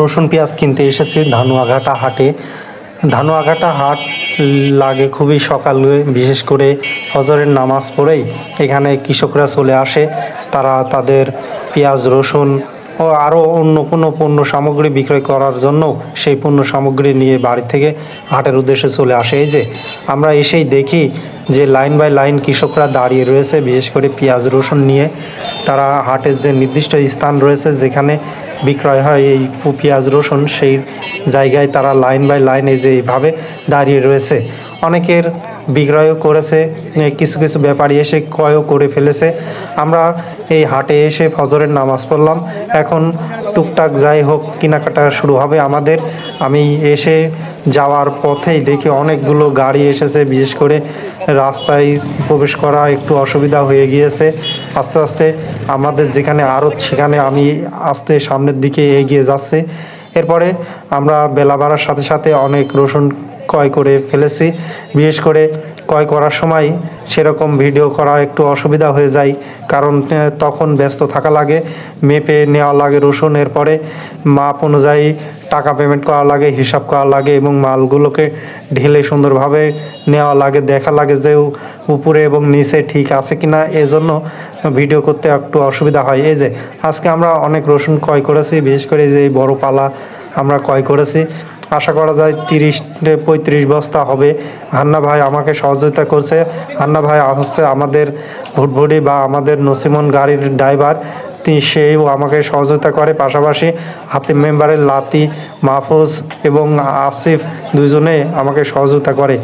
রসুন, পেঁয়াজ কিনতে এসেছি ধানুয়াঘাটা হাটে। ধানুয়াঘাটা হাট লাগে খুবই সকালে, বিশেষ করে ফজরের নামাজ পড়েই এখানে কৃষকরা চলে আসে। তারা তাদের পেঁয়াজ, রসুন ও আরও অন্য কোনো পণ্য সামগ্রী বিক্রয় করার জন্য সেই পণ্য সামগ্রী নিয়ে বাড়ি থেকে হাটের উদ্দেশ্যে চলে আসে। এই যে আমরা এসেই দেখি যে লাইন বাই লাইন কৃষকরা দাঁড়িয়ে রয়েছে, বিশেষ করে পেঁয়াজ, রসুন নিয়ে। তারা হাটের যে নির্দিষ্ট স্থান রয়েছে, যেখানে বিক্রয় হয়, এই পেঁয়াজ, রসুন, সেই জায়গায় তারা লাইন বাই লাইন এই যে এইভাবে দাঁড়িয়ে রয়েছে। অনেকের বিক্রয়ও করেছে কিছু কিছু ব্যাপারী এসে ক্রয়ও করে ফেলেছে। আমরা এই হাটে এসে ফজরের নামাজ পড়লাম। এখন টুকটাক যাই হোক, কেনাকাটা শুরু হবে আমাদের। আমি এসে যাওয়ার পথেই দেখি অনেকগুলো গাড়ি এসেছে, বিশেষ করে রাস্তায় প্রবেশ করা একটু অসুবিধা হয়ে গিয়েছে। আস্তে আস্তে আমাদের যেখানে আড়ত সেখানে আমি আস্তে সামনের দিকে এগিয়ে যাচ্ছি। এরপরে আমরা বেলা বাড়ার সাথে সাথে অনেক রসুন ক্রয় করে ফেলেছি। বিশেষ করে ক্রয় করার সময় সেরকম ভিডিও করা একটু অসুবিধা হয়ে যায়, কারণ তখন ব্যস্ত থাকা লাগে, মেপে নেওয়া লাগে রসুন। এরপরে মাপ অনুযায়ী টাকা পেমেন্ট করা লাগে, হিসাব করা লাগে এবং মালগুলোকে ঢেলে সুন্দরভাবে নেওয়া লাগে, দেখা লাগে যে উপরে এবং নিচে ঠিক আছে কি না এজন্য ভিডিও করতে একটু অসুবিধা হয়। এই যে, আজকে আমরা অনেক রসুন ক্রয় করেছি, বিশেষ করে যে বড় পালা আমরা ক্রয় করেছি। আশা করা যায় তিরিশ পঁয়ত্রিশ বস্তা হবে। হান্না ভাই আমাকে সহযোগিতা করছে। হান্না ভাই হচ্ছে আমাদের ভুটভুটি বা আমাদের নসিমন গাড়ির ড্রাইভার সেও আমাকে সহযোগিতা করে। পাশাপাশি হাতিম মেম্বারের লাতি, মাহফুজ এবং আসিফ দুজনে আমাকে সহযোগিতা করে।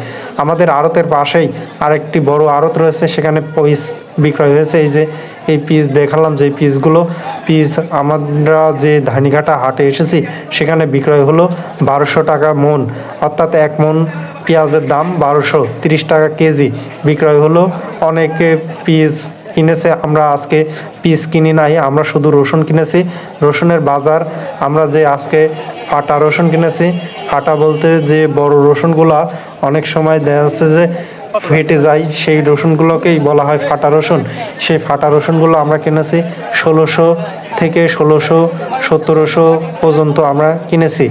আমাদের আড়তের পাশেই আরেকটি বড় আড়ত রয়েছে, সেখানে পিস বিক্রয় হয়েছে। এই যে, এই পিস দেখালাম যে পিসগুলো, পিস আমরা যে ধানিঘাটা হাটে এসেছি, সেখানে বিক্রয় হলো বারোশো টাকা মন। অর্থাৎ এক মন পেঁয়াজের দাম বারোশো তিরিশ টাকা কেজি। বিক্রয় হলো অনেকে পিস কিনেছে, আমরা আজকে পিস কিনি নাই, আমরা শুধু রসুন কিনেছি। রসুনের বাজার, আমরা যে আজকে ফাটা রসুন কিনেছি ফাটা বলতে যে বড় রসুনগুলা, অনেক সময় দেখা যাচ্ছে যে ফেটে যায়, সেই রসুনগুলোকেই বলা হয় ফাটা রসুন। সেই ফাটা রসুনগুলো আমরা কিনেছি ষোলোশো থেকে ষোলোশো, সতেরোশো পর্যন্ত আমরা কিনেছি।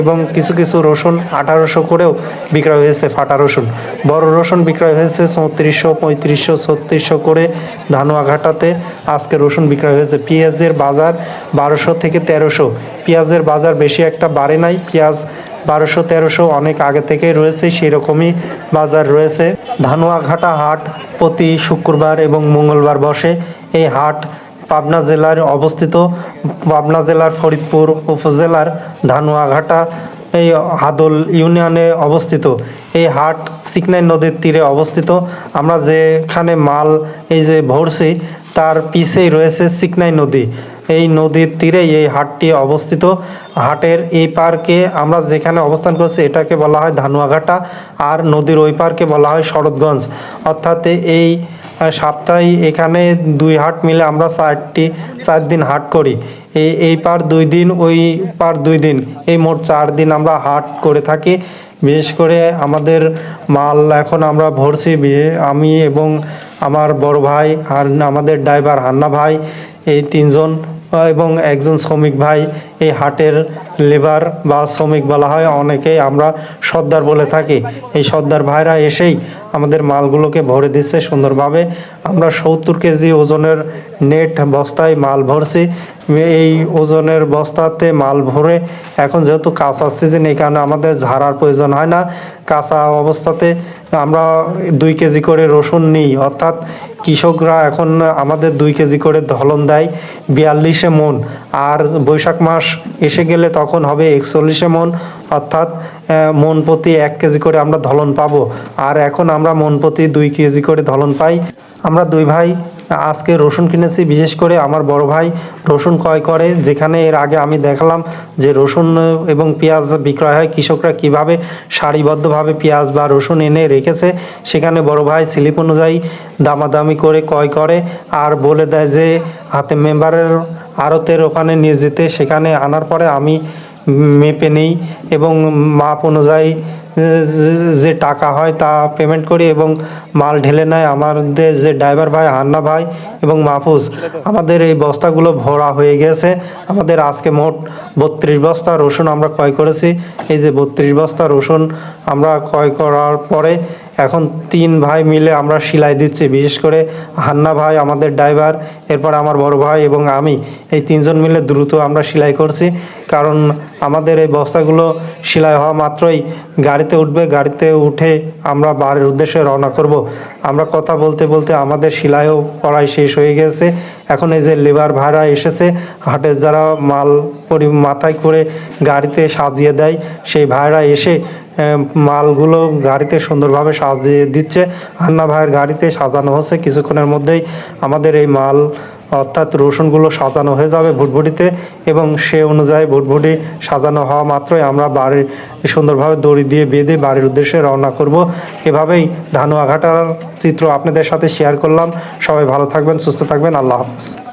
এবং কিছু কিছু রসুন আঠারোশো করেও বিক্রয় হয়েছে, ফাটা রসুন। বড় রসুন বিক্রয় হয়েছে চৌত্রিশশো, পঁয়ত্রিশশো, ছত্রিশশো করে ধানুয়াঘাটাতে। আজকে রসুন বিক্রয় হয়েছে। পেঁয়াজের বাজার বারোশো থেকে তেরোশো। পেঁয়াজের বাজার বেশি একটা বাড়ে নাই। পেঁয়াজ বারোশো, তেরোশো অনেক আগে থেকেই রয়েছে, সেরকমই বাজার রয়েছে। ধানুয়াঘাটা হাট প্রতি শুক্রবার এবং মঙ্গলবার বসে। এই হাট পাবনা জেলার অবস্থিত পাবনা জেলার ফরিদপুর উপজেলার ধানুয়াঘাটা, এই হাদল ইউনিয়নে অবস্থিত। এই হাট সিকনাই নদীর তীরে অবস্থিত। আমরা যেখানে মাল এই যে ভরছি, তার পিছেই রয়েছে সিকনাই নদী। এই নদীর তীরেই এই হাটটি অবস্থিত। হাটের এই পার্কে আমরা যেখানে অবস্থান করছি, এটাকে বলা হয় ধানুয়াঘাটা। আর নদীর ওই পার্কে বলা হয় শরৎগঞ্জ। অর্থাৎ এই সপ্তাহে এখানে দুই হাট মিলে আমরা চারটি, চার দিন হাট করি। এই এই পার দুই দিন, ওই পার দুই দিন, এই মোট চার দিন আমরা হাট করে থাকি। বিশেষ করে আমাদের মাল এখন আমরা ভরছি আমি এবং আমার বড় ভাই আর আমাদের ড্রাইভার হান্না ভাই, এই তিনজন, এবং একজন শ্রমিক ভাই এই হাটের লেবার বা শ্রমিক বলা হয়, অনেকেই আমরা সর্দার বলে থাকি। এই সর্দার ভাইরা এসেই আমাদের মালগুলোকে ভরে দিচ্ছে সুন্দরভাবে। আমরা সত্তর কেজি ওজনের নেট বস্তায় মাল ভরছি। এই ওজনের বস্তাতে মাল ভরে এখন যেহেতু কাঁচা সিজন, এই কারণে আমাদের ঝাড়ার প্রয়োজন হয় না। কাঁচা অবস্থাতে আমরা দুই কেজি করে রসুন নিই, অর্থাৎ কৃষকরা এখন আমাদের দুই কেজি করে ধলন দেয়, বিয়াল্লিশে মন। আর বৈশাখ মাস এসে গেলে তখন হবে একচল্লিশে মন, অর্থাৎ মন প্রতি এক কেজি করে আমরা ধলন পাবো। আর এখন আমরা মন প্রতি দুই কেজি করে ধলন পাই। আমরা দুই ভাই আজকে রসুন কিনেছি, বিশেষ করে আমার বড় ভাই রসুন ক্রয় করে। যেখানে এর আগে আমি দেখালাম যে রসুন এবং পেঁয়াজ বিক্রয় হয়, কৃষকরা কীভাবে সারিবদ্ধভাবে পেঁয়াজ বা রসুন এনে রেখেছে, সেখানে বড় ভাই স্লিপ অনুযায়ী দামাদামি করে ক্রয় করে। আর বলে দেয় যে, হাতে মেম্বারের আড়তের ওখানে নিয়ে যেতে, সেখানে আনার পরে আমি মেপে নেই এবং মাপ অনুযায়ী যে টাকা হয় তা পেমেন্ট করি এবং মাল ঢেলে নেয়। আমাদের যে ড্রাইভার ভাই, হান্না ভাই এবং মাহফুজ, আমাদের এই বস্তাগুলো ভরা হয়ে গেছে। আমাদের আজকে মোট বত্রিশ বস্তা রসুন আমরা ক্রয় করেছি। এই যে বত্রিশ বস্তা রসুন আমরা ক্রয় করার পরে এখন তিন ভাই মিলে আমরা সেলাই দিচ্ছি। বিশেষ করে হান্না ভাই আমাদের ড্রাইভার, এরপর আমার বড় ভাই এবং আমি। এই তিনজন মিলে দ্রুত আমরা সেলাই করছি। কারণ আমাদের এই বস্তাগুলো সেলাই হওয়া মাত্রই গাড়িতে উঠবে, গাড়িতে উঠে আমরা বাড়ির উদ্দেশ্যে রওনা করব। আমরা কথা বলতে বলতে আমাদের সেলাইও পড়াই শেষ হয়ে গেছে। এখন এই যে লেবার ভাড়া এসেছে, হাটের যারা মাল পরি, মাথায় করে গাড়িতে সাজিয়ে দেয়, সেই ভাইরা এসে মালগুলো গাড়িতে সুন্দরভাবে সাজিয়ে দিচ্ছে। হান্না ভাইয়ের গাড়িতে সাজানো হচ্ছে। কিছুক্ষণের মধ্যেই আমাদের এই মাল, অর্থাৎ রসুনগুলো সাজানো হয়ে যাবে ভুটভুটিতে এবং সে অনুযায়ী ভুটভুটি সাজানো হওয়া মাত্রই আমরা বাড়ির সুন্দরভাবে দড়ি দিয়ে বেঁধে বাড়ির উদ্দেশ্যে রওনা করব। এভাবেই ধানুয়াঘাটার চিত্র আপনাদের সাথে শেয়ার করলাম। সবাই ভালো থাকবেন, সুস্থ থাকবেন। আল্লাহ হাফেজ।